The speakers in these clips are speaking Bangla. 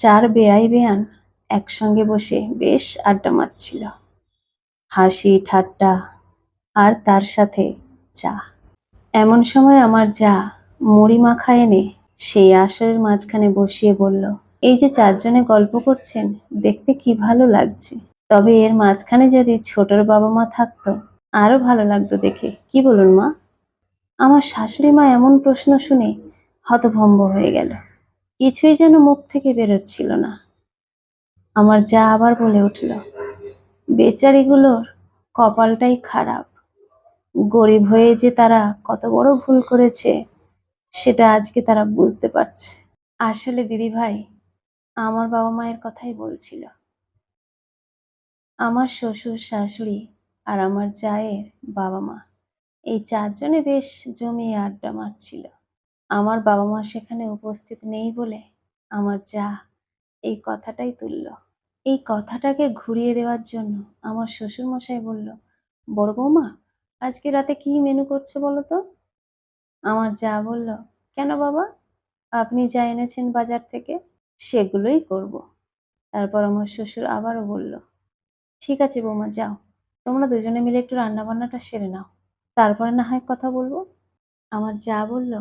চার বেয়াই বেয়ান একসঙ্গে বসে বেশ আড্ডা মারছিল। হাসি, ঠাট্টা আর তার সাথে চা। এমন সময় আমার যা মুড়ি মাখা এনে সেই আসরের মাঝখানে বসিয়ে বলল, এই যে চারজনে গল্প করছেন, দেখতে কি ভালো লাগছে? তবে এর মাঝখানে যদি ছোটর বাবা মা থাকতো, আরও ভালো লাগতো দেখে। কি বলুন মা? আমার শাশুড়ি মা এমন প্রশ্ন শুনে হতভম্ব হয়ে গেল। কিছুই যেন মুখ থেকে বেরোচ্ছিল না। আমার যা আবার বলে উঠল, বেচারিগুলোর কপালটাই খারাপ। গরিব হয়ে যে তারা কত বড় ভুল করেছে, সেটা আজকে তারা বুঝতে পারছে। আসলে দিদি ভাই, আমার বাবা মায়ের কথাই বলছিল, আমার শ্বশুর, শাশুড়ি আর আমার জায়ের বাবা মা, এই চারজনে বেশ জমিয়ে আড্ডা মারছিল। আমার বাবা মা সেখানে উপস্থিত নেই বলে আমার যা এই কথাটাই তুলল। এই কথাটাকে ঘুরিয়ে দেওয়ার জন্য আমার শ্বশুর মশাই বলল, বড় বৌমা, আজকে রাতে কি মেনু করছ বলো তো? আমার যা বলল, কেন বাবা? আপনি যা এনেছেন বাজার থেকে সেগুলোই করব। তারপর আমার শ্বশুর আবারও বলল, ঠিক আছে বৌমা, যাও। তোমরা দুজনে মিলে একটু রান্না বান্নাটা সেরে নাও। তারপরে না হয় কথা বলব? আমার যা বলল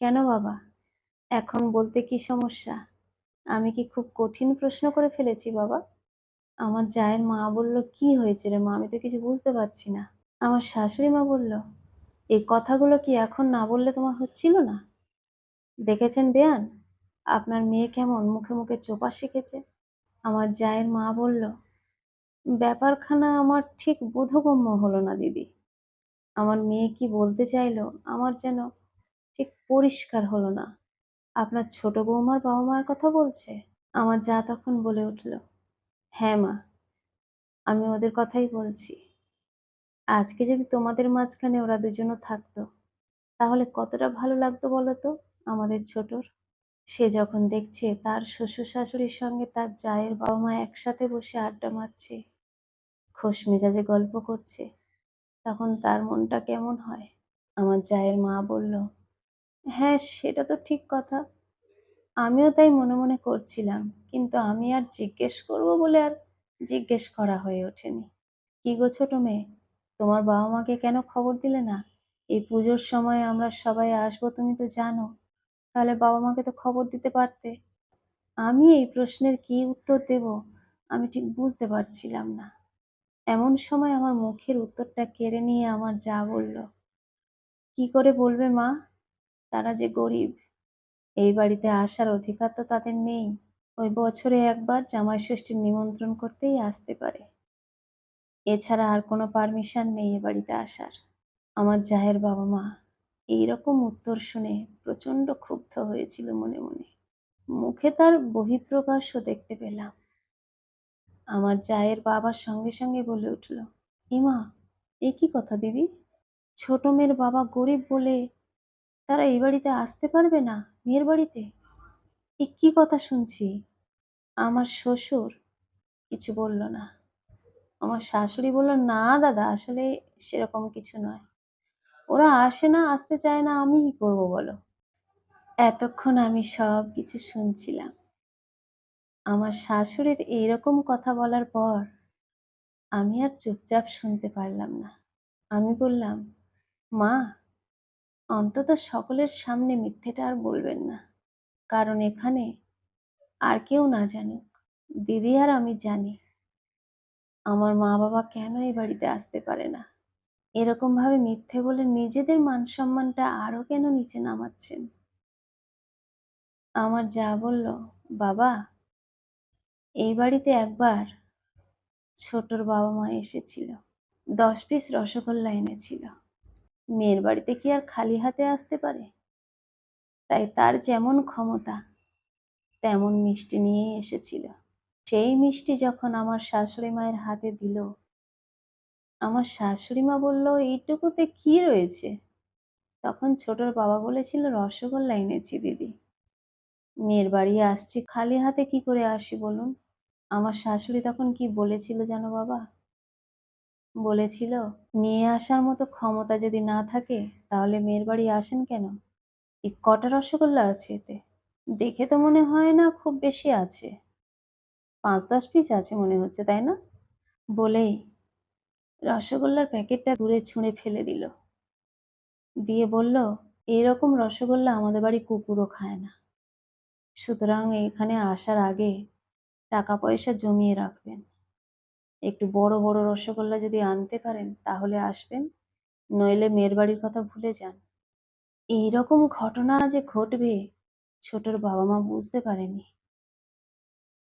কেন বাবা? এখন বলতে কি সমস্যা? আমি কি খুব কঠিন প্রশ্ন করে ফেলেছি বাবা? আমার জায়ের মা বলল, কি হয়েছে রে মা? আমি তো কিছু বুঝতে পারছি না। আমার শাশুড়ি মা বলল এই কথাগুলো কি এখন না বললে তোমার হচ্ছিল না? দেখেছেন বেয়ান? আপনার মেয়ে কেমন? মুখে মুখে চোপা শিখেছে? আমার জায়ের মা বলল, ব্যাপারখানা আমার ঠিক বোধগম্য হলো না, দিদি। আমার মেয়ে কি বলতে চাইলো? আমার যেন ঠিক পরিষ্কার হলো না। আপনার ছোট বৌমার বাবা মায়ের কথা বলছে? আমার যা তখন বলে উঠল। হ্যাঁ মা, আমি ওদের কথাই বলছি। আজকে যদি তোমাদের মাঝখানে ওরা দুজনও থাকতো, তাহলে কতটা ভালো লাগতো বলো তো? আমাদের ছোটর। সে যখন দেখছে তার শ্বশুর শাশুড়ির সঙ্গে তার জায়ের বাবা মা একসাথে বসে আড্ডা মারছে, খোশ মেজাজে গল্প করছে, তখন তার মনটা কেমন হয়? আমার জায়ের মা বলল হ্যাঁ সেটা তো ঠিক কথা। আমিও তাই মনে মনে করছিলাম, কিন্তু আমি আর জিজ্ঞেস করব বলে আর জিজ্ঞেস করা হয়ে ওঠেনি। কি গো ছোট মেয়ে, তোমার বাবা মাকে কেন খবর দিলে না? এই পুজোর সময় আমরা সবাই আসব তুমি তো জানো, তাহলে বাবা মাকে তো খবর দিতে পারতে। আমি এই প্রশ্নের কি উত্তর দেব, আমি ঠিক বুঝতে পারছিলাম না। এমন সময় আমার মুখের উত্তরটা কেড়ে নিয়ে আমার যা বলল, কি করে বলবে মা? তারা যে গরিব, এই বাড়িতে আসার অধিকার তো তাদের নেই। ওই বছরে একবার জামাই ষষ্ঠীর নিমন্ত্রণ করতেই আসতে পারে। এছাড়া আর কোনো পারমিশন নেই এ বাড়িতে আসার। আমার জায়ের বাবা মা এইরকম উত্তর শুনে প্রচণ্ড ক্ষুব্ধ হয়েছিল মনে মনে। মুখে তার বহিঃপ্রকাশও দেখতে পেলাম। আমার জায়ের বাবার সঙ্গে সঙ্গে বলে উঠল ইমা এ কি কথা দিদি? ছোট মেয়ের বাবা গরিব বলে তারা এই বাড়িতে আসতে পারবে না, মেয়ের বাড়িতে? এ কি কথা শুনছি? আমার শ্বশুর কিছু বলল না। আমার শাশুড়ি বলল, না দাদা, আসলে সেরকম কিছু নয়। ওরা আসে না, আসতে চায় না, আমি কি করব বলো? এতক্ষণ আমি সব কিছু শুনছিলাম। আমার শাশুড়ির এইরকম কথা বলার পর আমি আর চুপচাপ শুনতে পারলাম না। আমি বললাম, মা অন্তত সকলের সামনে মিথ্যেটা আর বলবেন না। কারণ এখানে আর কেউ না জানুক। দিদি আর আমি জানি। আমার মা বাবা কেন এই বাড়িতে আসতে পারে না? এরকম ভাবে মিথ্যে বলে নিজেদের মান সম্মানটা আরও কেন নিচে নামাচ্ছেন? আমার যা বলল, বাবা, এই বাড়িতে একবার ছোটর বাবা মা এসেছিল। দশ পিস রসগোল্লা এনেছিল। মেয়ের বাড়িতে কি আর খালি হাতে আসতে পারে? তাই তার যেমন ক্ষমতা, তেমন মিষ্টি নিয়েই এসেছিল। সেই মিষ্টি যখন আমার শাশুড়ি মায়ের হাতে দিল, আমার শাশুড়ি মা বলল, এইটুকুতে কি রয়েছে? তখন ছোটর বাবা বলেছিল, রসগোল্লা এনেছি দিদি। মেয়ের বাড়ি আসছি, খালি হাতে কি করে আসি বলুন? আমার শাশুড়ি তখন কি বলেছিল জানো বাবা? বলেছিল, নিয়ে আসার মতো ক্ষমতা যদি না থাকে, তাহলে মেয়ের বাড়ি আসেন কেন? এই কটা রসগোল্লা আছে এতে। দেখে তো মনে হয় না খুব বেশি আছে। পাঁচ দশ পিস আছে মনে হচ্ছে, তাই না? বলেই রসগোল্লার প্যাকেটটা দূরে ছুঁড়ে ফেলে দিল। দিয়ে বলল এইরকম রসগোল্লা আমাদের বাড়ি কুকুরও খায় না। সুতরাং এখানে আসার আগে টাকা পয়সা জমিয়ে রাখবেন। একটু বড় বড় রসগোল্লা যদি আনতে পারেন, তাহলে আসবেন। নইলে মেয়ের বাড়ির কথা ভুলে যান। এইরকম ঘটনা যে ঘটবে, ছোটর বাবা মা বুঝতে পারেনি।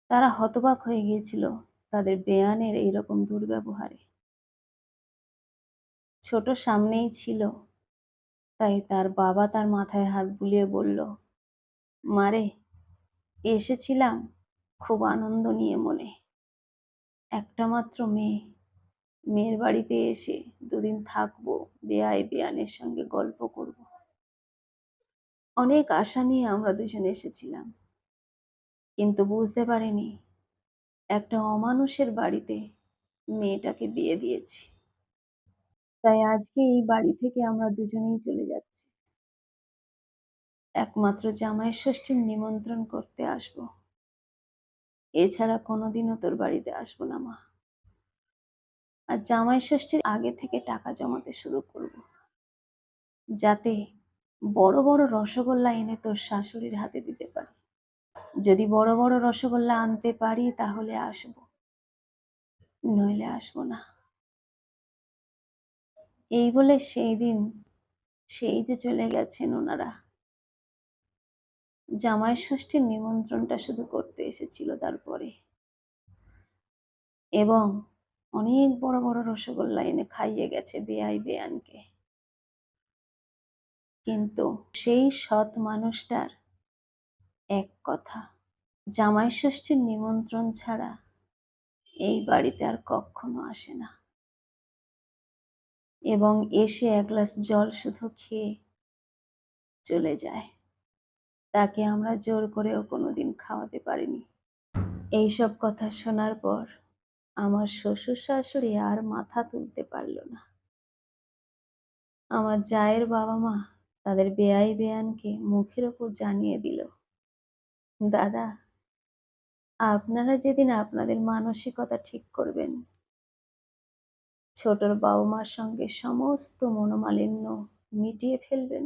তারা হতবাক হয়ে গিয়েছিল তাদের বেয়ানের এইরকম দুর্ব্যবহারে। ছোট সামনেই ছিল। তাই তার বাবা তার মাথায় হাত বুলিয়ে বলল মারে এসেছিলাম। খুব আনন্দ নিয়ে মনে। একটা মাত্র মেয়ে। মেয়ের বাড়িতে এসে দুদিন থাকব, বেয়াই বেয়ানের সঙ্গে গল্প করব। অনেক আশা নিয়ে আমরা দুজন এসেছিলাম। কিন্তু বুঝতে পারিনি, একটা অমানুষের বাড়িতে মেয়েটাকে বিয়ে দিয়েছি। তাই আজকে এই বাড়ি থেকে আমরা দুজনেই চলে যাচ্ছি। একমাত্র জামাই ষষ্ঠীর নিমন্ত্রণ করতে আসব। এছাড়া কোনোদিনও তোর বাড়িতে আসব না, মা। আর জামাই ষষ্ঠীর আগে থেকে টাকা জমাতে শুরু করব। যাতে বড় বড় রসগোল্লা এনে তোর শাশুড়ির হাতে দিতে পারি। যদি বড় বড় রসগোল্লা আনতে পারি, তাহলে আসব। নইলে আসব না। এই বলে সেই দিন, সেই যে চলে গেছেন ওনারা। জামাই ষষ্ঠীর নিমন্ত্রণটা শুধু করতে এসেছিল তারপরে। এবং অনেক বড় বড় রসগোল্লা এনে খাইয়ে গেছে বেআই বেয়ানকে কিন্তু সেই সৎ মানুষটার এক কথা জামাই ষষ্ঠীর নিমন্ত্রণ ছাড়া এই বাড়িতে আর কখনো আসে না। এবং এসে এক গ্লাস জল শুধু খেয়ে চলে যায়। তাকে আমরা জোর করেও কোনোদিন খাওয়াতে পারিনি। এইসব কথা শোনার পর আমার শ্বশুর শাশুড়ি আর মাথা তুলতে পারল না। আমার জায়ের বাবা মা তাদের বেয়াই বেয়ানকে মুখের ওপর জানিয়ে দিল, দাদা, আপনারা যেদিন আপনাদের মানসিকতা ঠিক করবেন, ছোটর বাবা মার সঙ্গে সমস্ত মনোমালিন্য মিটিয়ে ফেলবেন,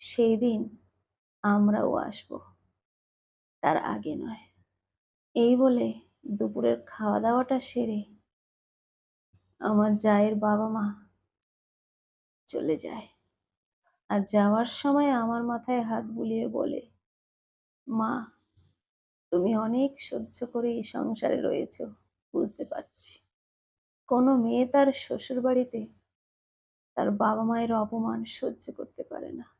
সেই দিন আমরাও আসব। তার আগে নয়। এই বলে দুপুরের খাওয়া দাওয়াটা সেরে আমার জায়ের বাবা মা চলে যায়। আর যাওয়ার সময় আমার মাথায় হাত বুলিয়ে বলে, মা, তুমি অনেক সহ্য করে এই সংসারে রয়েছ, বুঝতে পারছি। কোনো মেয়ে তার শ্বশুর বাড়িতে তার বাবা মায়ের অপমান সহ্য করতে পারে না।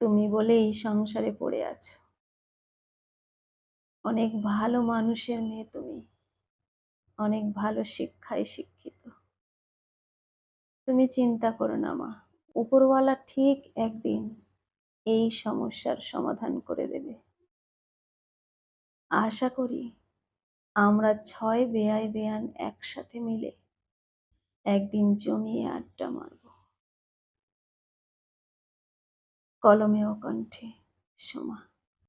তুমি বলে এই সংসারে পড়ে আছো। অনেক ভালো মানুষের মেয়ে তুমি। অনেক ভালো শিক্ষায় শিক্ষিত। তুমি চিন্তা করো না মা, উপরওয়ালা ঠিক একদিন এই সমস্যার সমাধান করে দেবে। আশা করি আমরা ছয় বেয়াই বেয়ান একসাথে মিলে একদিন জমিয়ে আড্ডা মারব। কলমে ও কণ্ঠে সোমা।